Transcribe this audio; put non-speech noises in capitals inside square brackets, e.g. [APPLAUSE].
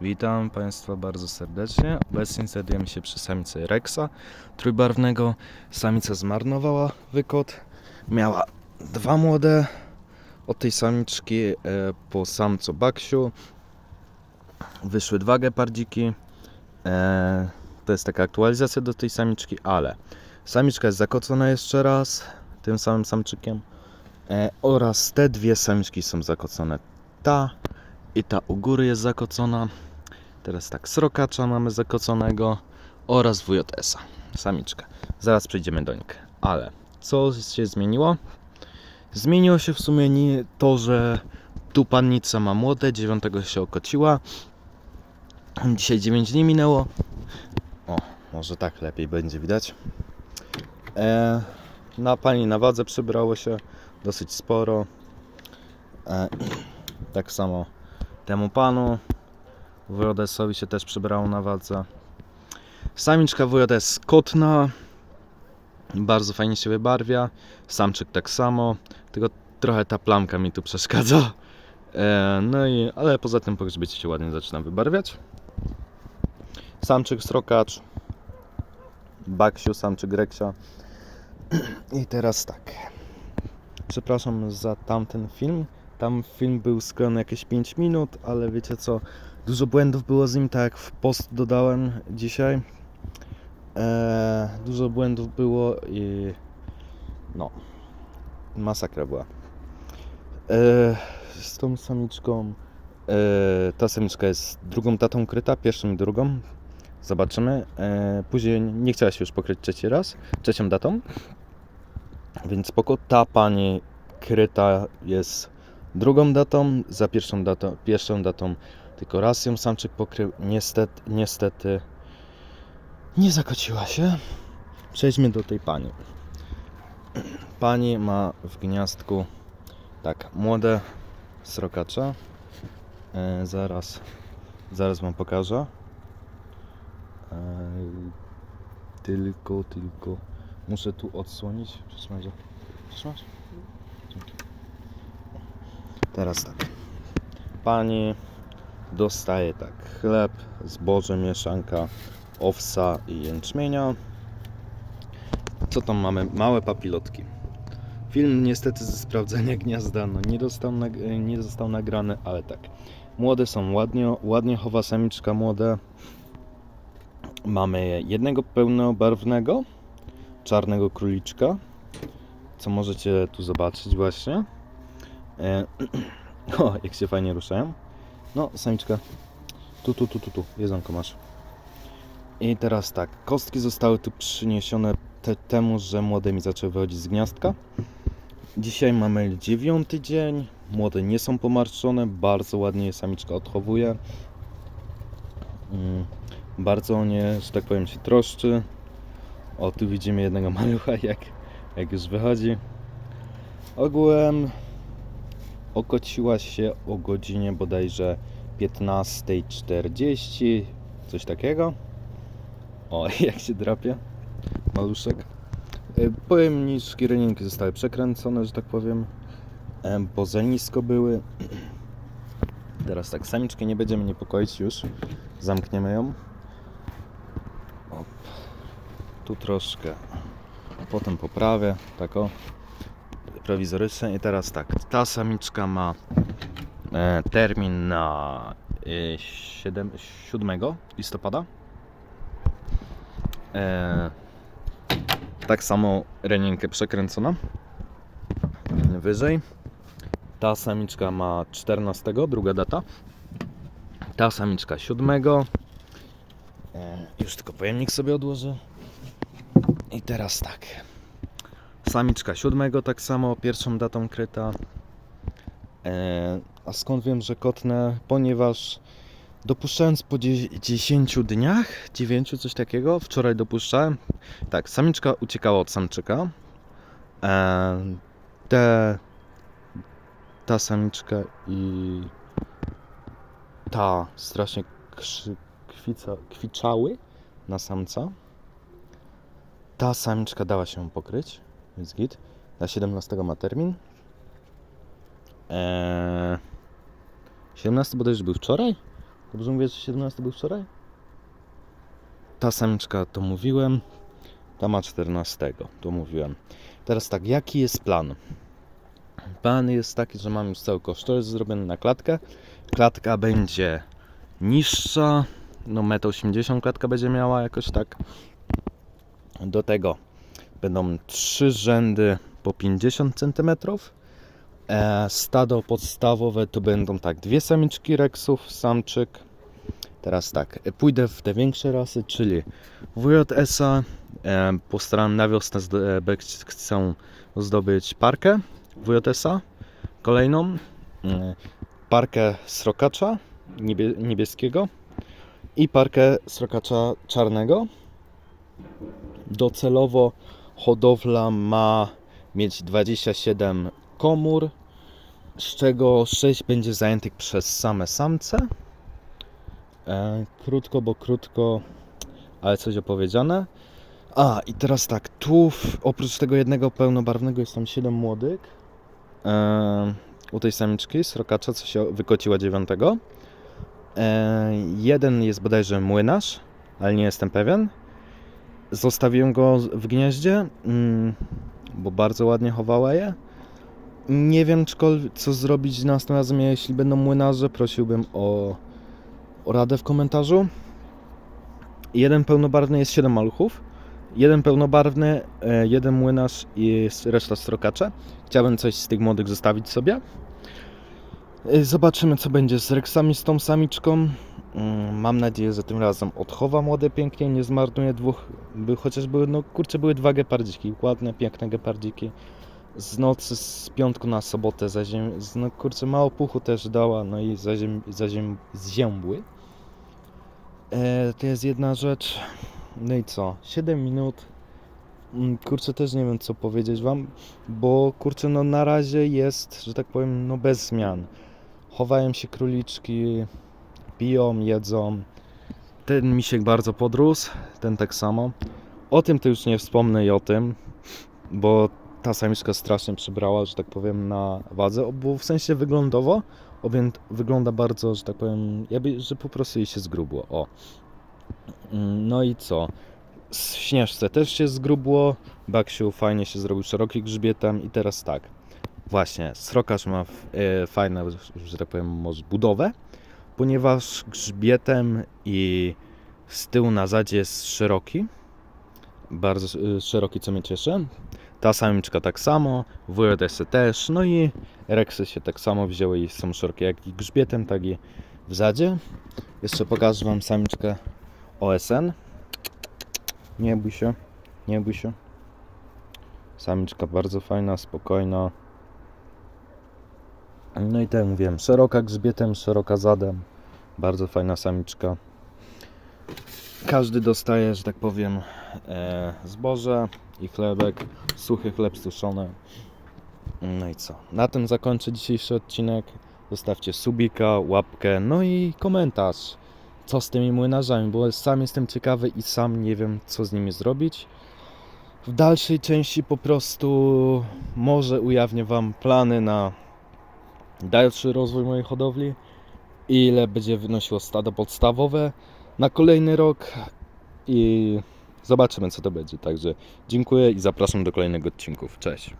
Witam Państwa bardzo serdecznie. Obecnie znajdujemy się przy samicy Rexa trójbarwnego. Samica zmarnowała wykot. Miała dwa młode od tej samiczki e, po samcu Baksiu. Wyszły dwa gepardziki. E, to jest taka aktualizacja do tej samiczki, ale samiczka jest zakocona jeszcze raz tym samym samczykiem. E, oraz te dwie samiczki są zakocone. Ta i ta u góry jest zakocona. Teraz tak, srokacza mamy zakoconego oraz WJS-a, samiczkę. Zaraz przejdziemy do nich. Ale co się zmieniło? Zmieniło się w sumie nie to, że tu pannica ma młode, 9 się okociła. Dzisiaj 9 dni minęło. O, może tak lepiej będzie widać. E, na pani na wadze przybrało się dosyć sporo. E, [CLEARS THROAT] tak samo temu panu WJS-owi się też przybrało na wadze. Samiczka WJS kotna. Bardzo fajnie się wybarwia. Samczyk tak samo. Tylko trochę ta plamka mi tu przeszkadza. E, no i, ale poza tym po grzbiecie się ładnie zaczyna wybarwiać. Samczyk srokacz. Baksiu, samczyk reksia. [CLEARS THROAT] I teraz tak. Przepraszam za tamten film. Tam film był skrojony jakieś 5 minut, ale wiecie co? Dużo błędów było z nim, tak w post dodałem dzisiaj. Eee, dużo błędów było i no, masakra była. Eee, z tą samiczką, eee, ta samiczka jest drugą datą kryta, pierwszą i drugą. Zobaczymy. Eee, później nie chciała się już pokryć trzeci raz, trzecią datą. Więc spoko. Ta pani kryta jest drugą datą, za pierwszą datą, pierwszą datą tylko raz ją samczyk pokrył. Niestety, niestety nie zakociła się. Przejdźmy do tej pani. Pani ma w gniazdku tak, młode srokacze. E, zaraz, zaraz wam pokażę. E, tylko, tylko muszę tu odsłonić. Przytrzymaj, że- przytrzymasz? Dzięki. Teraz tak. Pani dostaje tak chleb, zboże, mieszanka, owsa i jęczmienia. Co tam mamy? Małe papilotki. Film niestety ze sprawdzenia gniazda no, nie, dostał nie został nagrany, ale tak. Młode są ładnie, ładnie chowa samiczka młode. Mamy jednego pełnobarwnego, czarnego króliczka, co możecie tu zobaczyć właśnie. E, [CLEARS THROAT] o, jak się fajnie ruszają. No, samiczka. Tu, tu, tu, tu, tu. Jedzonko masz. I teraz tak. Kostki zostały tu przyniesione te, temu, że młode mi zaczęły wychodzić z gniazdka. Dzisiaj mamy dziewiąty dzień. Młode nie są pomarszczone. Bardzo ładnie je samiczka odchowuje. Mm, bardzo o nie, że tak powiem, się troszczy. O, tu widzimy jednego [LAUGHS] malucha, jak, jak już wychodzi. Ogółem okociła się o godzinie bodajże 15.40, coś takiego. O, [LAUGHS] jak się drapie maluszek. E, Pojemniczki reninki zostały przekręcone, że tak powiem, e, bo za nisko były. [CLEARS THROAT] Teraz tak, samiczkę nie będziemy niepokoić już. Zamkniemy ją. Tu troszkę. Potem poprawię, tak o prowizorycznie. I teraz tak, ta samiczka ma e, termin na e, 7, 7 listopada. E, tak samo reninkę przekręcona. Wyżej. Ta samiczka ma 14, druga data. Ta samiczka 7. E, już tylko pojemnik sobie odłożę. I teraz tak. Samiczka siódmego tak samo, pierwszą datą kryta. E, a skąd wiem, że kotnę? Ponieważ dopuszczając po dzie- 10 dniach, 9 coś takiego, wczoraj dopuszczałem. Tak, samiczka uciekała od samczyka. E, te, ta samiczka i ta strasznie krzy, kwica, kwiczały na samca. Ta samiczka dała się pokryć, więc git. Na 17 ma termin. Eee, 17 bodajże był wczoraj? Dobrze mówię, że 17 był wczoraj? Ta samiczka to mówiłem, ta ma 14, to mówiłem. Teraz tak, jaki jest plan? Plan jest taki, że mam już cały kosztorys zrobiony na klatkę. Klatka będzie niższa, no 1,80 m klatka będzie miała jakoś tak. Do tego będą trzy rzędy po 50 cm. E, stado podstawowe to będą tak dwie samiczki reksów, samczyk. Teraz tak, pójdę w te większe rasy, czyli WJS-a. E, postaram na wiosnę e, chcę zdobyć parkę WJS-a, kolejną. Parkę srokacza niebie, niebieskiego i parkę srokacza czarnego. Docelowo hodowla ma mieć 27 komór, z czego 6 będzie zajętych przez same samce. E, krótko, bo krótko, ale coś opowiedziane. A, i teraz tak, tu w, oprócz tego jednego pełnobarwnego jest tam 7 młodych. E, u tej samiczki, srokacza, co się wykociła 9. E, jeden jest bodajże młynarz, ale nie jestem pewien. Zostawiłem go w gnieździe, mm, bo bardzo ładnie chowała je. Nie wiem, co zrobić następnym razem, jeśli będą młynarze. Prosiłbym o, o radę w komentarzu. Jeden pełnobarwny jest 7 maluchów. Jeden pełnobarwny, e, jeden młynarz i reszta strokacze. Chciałbym coś z tych młodych zostawić sobie. E, Zobaczymy, co będzie z reksami, z tą samiczką. Mm, Mam nadzieję, że tym razem odchowa młode pięknie, nie zmarnuje dwóch, by, chociaż były, no kurczę, były dwa gepardziki, ładne, piękne gepardziki. Z nocy, z piątku na sobotę, zaziem, no kurczę, mało puchu też dała, no i zaziem, zaziem, zziębły. E, to jest jedna rzecz. No i co? 7 minut. Mm, Kurczę, też nie wiem co powiedzieć wam, bo kurczę, no na razie jest, że tak powiem, no bez zmian. Chowają się króliczki, piją, jedzą. Ten misiek bardzo podrósł, ten tak samo. O tym to już nie wspomnę i o tym, bo ta samiczka strasznie przybrała, że tak powiem, na wadze, bo w sensie wyglądowo wygląda bardzo, że tak powiem, jakby, że po prostu jej się zgrubło. O. Mm, No i co? Śnieżce też się zgrubło, Baksiu fajnie się zrobił szeroki grzbietem i teraz tak. Właśnie, srokarz ma e, fajną, że tak powiem, może budowę, ponieważ grzbietem i z tyłu na zadzie jest szeroki, bardzo y, szeroki, co mnie cieszy. Ta samiczka tak samo, WJS też, no i Reksy się tak samo wzięły i są szerokie jak i grzbietem, tak i w zadzie. Jeszcze pokażę Wam samiczkę OSN. Nie bój się, nie bój się. Samiczka bardzo fajna, spokojna. No i tak mówiłem, szeroka grzbietem, szeroka zadem. Bardzo fajna samiczka. Każdy dostaje, że tak powiem, e, zboże i chlebek, suchy chleb suszony. No i co? Na tym zakończę dzisiejszy odcinek. Zostawcie subika, łapkę, no i komentarz. Co z tymi młynarzami, bo sam jestem ciekawy i sam nie wiem, co z nimi zrobić. W dalszej części po prostu może ujawnię Wam plany na dalszy rozwój mojej hodowli. Ile będzie wynosiło stado podstawowe na kolejny rok i zobaczymy, co to będzie. Także dziękuję i zapraszam do kolejnego odcinków. Cześć.